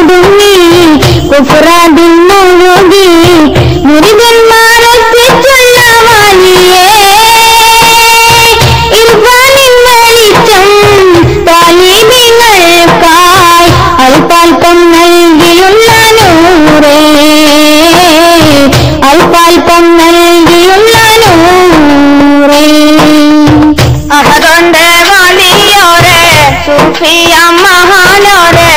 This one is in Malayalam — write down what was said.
ഒടുങ്ങി കുഫുറാദിൽ മുഴുകി മുരുകന്മാരൊത്തിച്ചുള്ള വലിയേ ഇർഫാനിന്നലിച്ചം താലിബിങ്ങൾക്കായി അൽപാൽപ്പം നൽകിയുള്ള നൂറേ. അൽപാൽപ്പം നൽകിയുള്ള നൂറേ. അതുകൊണ്ട് വലിയോരെ സൂഫിയ മഹാനോരെ